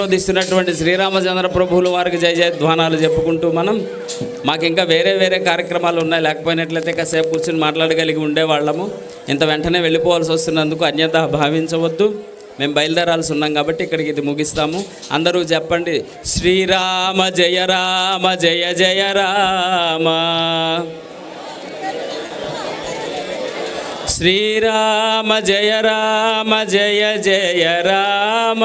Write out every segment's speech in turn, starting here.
ఆశీర్వదిస్తున్నటువంటి శ్రీరామచంద్ర ప్రభువులు వారికి జయ జయధ్వానాలు చెప్పుకుంటూ మనం మాకు ఇంకా వేరే వేరే కార్యక్రమాలు ఉన్నాయి. లేకపోయినట్లయితే కాసేపు కూర్చొని మాట్లాడగలిగి ఉండేవాళ్ళము. ఇంత వెంటనే వెళ్ళిపోవాల్సి వస్తున్నందుకు అన్యత భావించవద్దు. మేము బయలుదేరాల్సి ఉన్నాం కాబట్టి ఇక్కడికి ఇది ముగిస్తాము. అందరూ చెప్పండి శ్రీరామ జయ రామ జయ జయ రామ. శ్రీరామ జయ రామ జయ జయ రామ.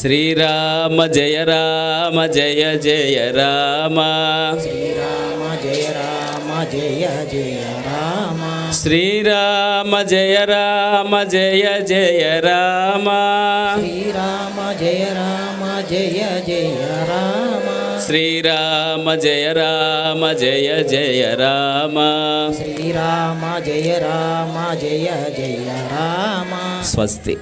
శ్రీరామ జయ రామ జయ జయ రామ. శ్రీరామ జయ రామ జయ జయ రామ. శ్రీరామ జయ రామ జయ జయ రామ. శ్రీరామ జయ రామ జయ జయ రామ. శ్రీరామ జయ రామ జయ జయ రామ. శ్రీరామ జయ రామ జయ జయ రామ. స్వస్తి.